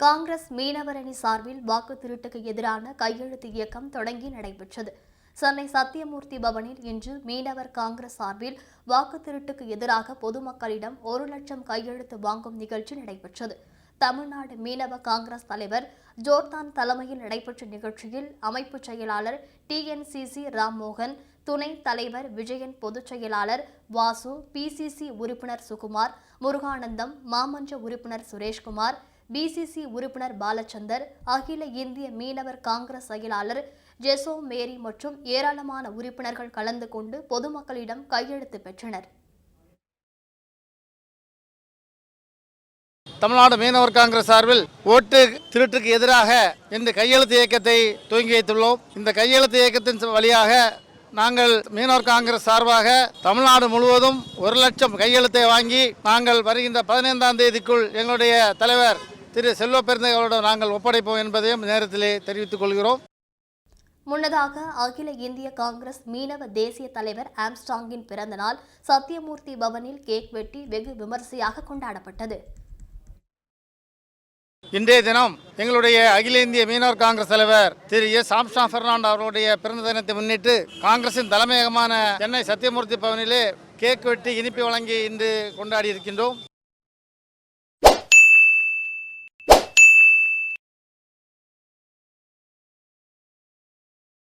காங்கிரஸ் மீனவரணி சார்பில் வாக்கு திருட்டுக்கு எதிரான கையெழுத்து இயக்கம் தொடங்கி நடைபெற்றது. சென்னை சத்தியமூர்த்தி பவனில் இன்று மீனவர் காங்கிரஸ் சார்பில் வாக்கு திருட்டுக்கு எதிராக பொதுமக்களிடம் ஒரு லட்சம் கையெழுத்து வாங்கும் நிகழ்ச்சி நடைபெற்றது. தமிழ்நாடு மீனவ காங்கிரஸ் தலைவர் ஜோர்தான் தலைமையில் நடைபெற்ற நிகழ்ச்சியில் அமைப்புச் செயலாளர் டிஎன்சிசி ராம்மோகன் துணை தலைவர் விஜயன் பொதுச் செயலாளர் வாசு பிசிசி உறுப்பினர் சுகுமார் முருகானந்தம் மாமன்ற உறுப்பினர் சுரேஷ்குமார் பிசிசி உறுப்பினர் பாலச்சந்தர் அகில இந்திய மீனவர் காங்கிரஸ் செயலாளர் ஜெசோ மேரி மற்றும் ஏராளமான உறுப்பினர்கள் கலந்து கொண்டு பொதுமக்களிடம் கையெழுத்து பெற்றனர். தமிழ்நாடு மீனவர் காங்கிரஸ் சார்பில் ஓட்டு திருட்டுக்கு எதிராக இந்த கையெழுத்து இயக்கத்தை துவங்கி வைத்துள்ளோம். இந்த கையெழுத்து இயக்கத்தின் வழியாக நாங்கள் மீனவர் காங்கிரஸ் சார்பாக தமிழ்நாடு முழுவதும் ஒரு லட்சம் கையெழுத்தை வாங்கி நாங்கள் வருகின்ற பதினைந்தாம் தேதிக்குள் எங்களுடைய தலைவர் திரு செல்வ பெருந்தகையோடு நாங்கள் ஒப்படைப்போம் என்பதையும் நேரத்திலே தெரிவித்துக் கொள்கிறோம். முன்னதாக அகில இந்திய காங்கிரஸ் மீனவ தேசிய தலைவர் ஆம்ஸ்டாங்கின் பிறந்தநாள் சத்தியமூர்த்தி பவனில் கேக் வெட்டி வெகு விமரிசையாக கொண்டாடப்பட்டது. இன்றைய தினம் எங்களுடைய அகில இந்திய மீனவர் காங்கிரஸ் தலைவர் திரு எஸ் சாம்சா பெர்னாண்டோ அவர்களுடைய பிறந்த தினத்தை முன்னிட்டு காங்கிரசின் தலைமையகமான சென்னை சத்தியமூர்த்தி பவனிலே கேக் வெட்டி இனிப்பு வழங்கி இன்று கொண்டாடி இருக்கின்றோம்.